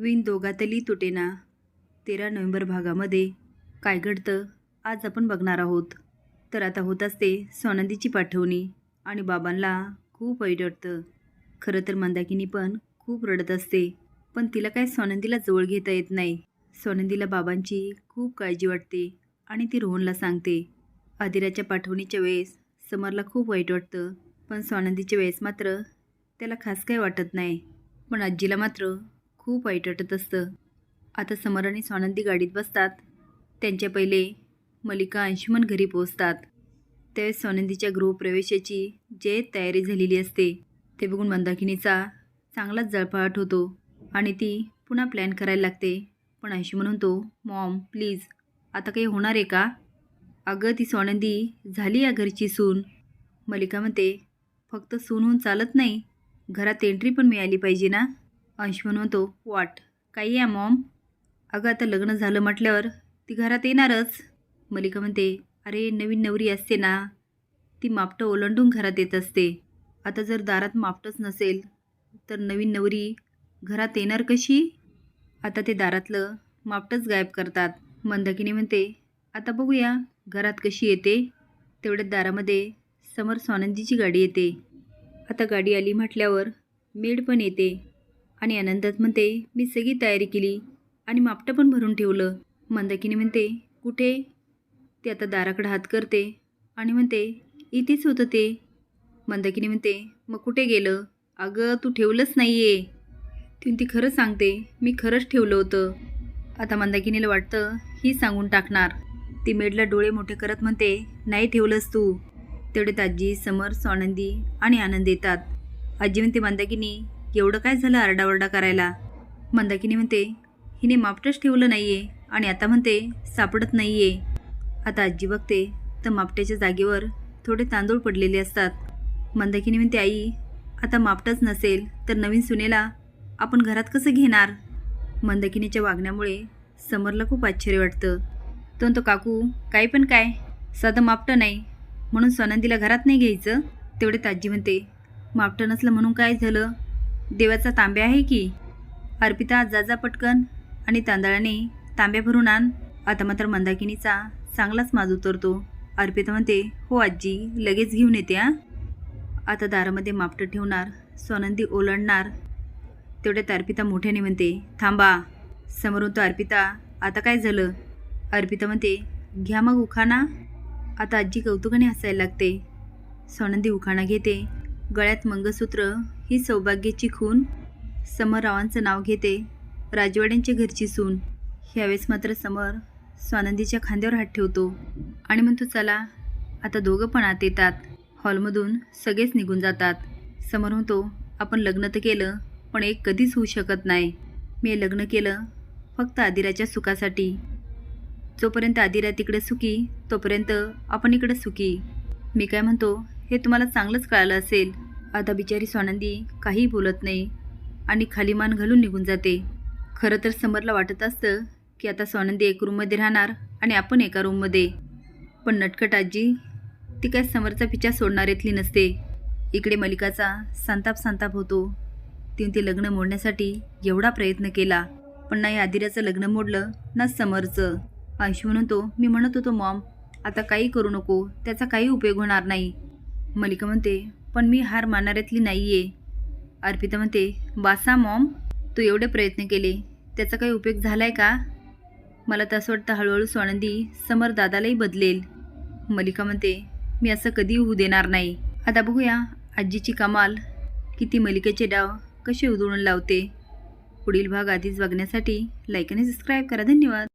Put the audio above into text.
विण दोघातली तुटेना तेरा नोव्हेंबर भागामध्ये काय घडतं आज आपण बघणार आहोत. तर आता होत असते सोनंदीची पाठवणी आणि बाबांना खूप वाईट वाटतं. खरं तर मंदाकिनी पण खूप रडत असते पण तिला काय सोनंदीला जवळ घेता येत नाही. सोनंदीला बाबांची खूप काळजी वाटते आणि ती रोहनला सांगते. आदिराच्या पाठवणीच्या वेळेस समरला खूप वाईट वाटतं पण सोनंदीच्या वेळेस मात्र त्याला खास काही वाटत नाही. पण आजीला मात्र खूप वाईट वाटत असतं. आता समर आणि स्वानंदी गाडीत बसतात. त्यांच्या पहिले मलिका अंशुमन घरी पोहोचतात. त्यावेळेस स्वानंदीच्या गृहप्रवेशाची जे तयारी झालेली असते ते बघून मंदाकिनीचा चांगलाच जळफळाट होतो आणि ती पुन्हा प्लॅन करायला लागते. पण अंशी म्हणून तो मॉम प्लीज आता काही होणार आहे का? अगं ती स्वानंदी झाली या घरची सून. मलिका म्हणते फक्त सून होऊन चालत नाही. घरात एंट्री पण मिळाली पाहिजे ना? अंश म्हणतो वाट काही आहे मॉम? अगं आता लग्न झालं म्हटल्यावर ती घरात येणारच. मलिका म्हणते अरे नवीन नवरी असते ना ती मापटं ओलांडून घरात येत असते. आता जर दारात मापटंच नसेल तर नवीन नवरी घरात येणार कशी? आता ते दारातलं मापटंच गायब करतात. मंदाकिनी म्हणते आता बघूया घरात कशी येते? तेवढ्यात दारामध्ये समर स्वानंदीची गाडी येते. आता गाडी आली म्हटल्यावर मेड पण येते. आणि आनंदात म्हणते मी सगळी तयारी केली आणि मापटं पण भरून ठेवलं. मंदाकिनी म्हणते कुठे? ते आता दाराकडे हात करते. आणि म्हणते इथेच होतं ते. मंदाकिनी म्हणते मग कुठे गेलं? अगं तू ठेवलंच नाही आहे तिने ती खरं सांगते मी खरंच ठेवलं होतं. आता मंदाकिनीला वाटतं ही सांगून टाकणार. ती मेडला डोळे मोठे करत म्हणते नाही ठेवलंस तू. तेवढे आजी समर स्वानंदी आणि आनंद येतात. आजी म्हणते मंदाकिनी एवढं काय झालं आरडाओरडा करायला? मंदाकिनी म्हणते हिने मापटंच ठेवलं नाही आहे आणि आता म्हणते सापडत नाही आहे आता आजी बघते तर मापट्याच्या जागेवर थोडे तांदूळ पडलेले असतात. मंदाकिनी म्हणते आई आता मापटंच नसेल तर नवीन सुनेला आपण घरात कसं घेणार? मंदाकिनीच्या वागण्यामुळे समरला खूप आश्चर्य वाटतं. तो तो काकू काही पण काय साधं मापटं नाही म्हणून सोनंदीला घरात नाही घ्यायचं? तेवढे ताजी म्हणते मापटं नसलं म्हणून काय झालं? देवाचा तांब्या आहे की? अर्पिता जाजा पटकन आणि तांदळाने तांब्या भरून आण. आता मात्र मंदाकिनीचा चांगलाच माज उतरतो. अर्पिता म्हणते हो आजी लगेच घेऊन येते हा. आता दारामध्ये मापटं ठेवणार सोनंदी ओलांडणार. तेवढ्यात अर्पिता मोठ्याने म्हणते थांबा. समोरून तो अर्पिता आता काय झालं? अर्पिता म्हणते घ्या मग उखाणा. आता आजी कौतुकाने हसायला लागते. सोनंदी उखाणा घेते. गळ्यात मंगळसूत्र ही सौभाग्याची खून. समर रावांचं नाव घेते. राजवाड्यांच्या घरची सून. ह्यावेळेस मात्र समर स्वानंदीच्या खांद्यावर हात ठेवतो. आणि म्हणतो चला आता दोघं पण आत येतात. हॉलमधून सगळेच निघून जातात. समोर म्हणतो आपण लग्न तर केलं पण एक कधीच होऊ शकत नाही. मी लग्न केलं फक्त आदिराच्या सुखासाठी. जोपर्यंत आदिरा तिकडे सुखी तोपर्यंत आपण इकडे सुखी. मी काय म्हणतो हे तुम्हाला चांगलंच कळालं असेल. आता बिचारी स्वानंदी काही बोलत नाही आणि खाली मान घालून निघून जाते. खरं तर समरला वाटत असतं की आता स्वानंदी एक रूममध्ये राहणार आणि आपण एका रूममध्ये पण नटखट आजी ती काय समरचा पिच्छा सोडणार येतली नसते. इकडे मलिकाचा संताप संताप होतो. तिने ते लग्न मोडण्यासाठी एवढा प्रयत्न केला पण नाही आदिराचं लग्न मोडलं ना समरचं. अंशू म्हणतो मी म्हणत होतो मॉम आता काही करू नको त्याचा काही उपयोग होणार नाही. मलिका म्हणते पण मी हार मानणाऱ्यातली नाही आहे अर्पिता म्हणते बासा मॉम तू एवढे प्रयत्न केले त्याचा काही उपयोग झालाय का? मला तर असं वाटतं हळूहळू स्वानंदी समर दादालाही बदलेल. मलिका म्हणते मी असं कधी होऊ देणार नाही. आता बघूया आजीची कमाल किती मलिकेचे डाव कसे उधळून लावते. पुढील भाग आधीच बघण्यासाठी लाईक आणि सबस्क्राईब करा. धन्यवाद.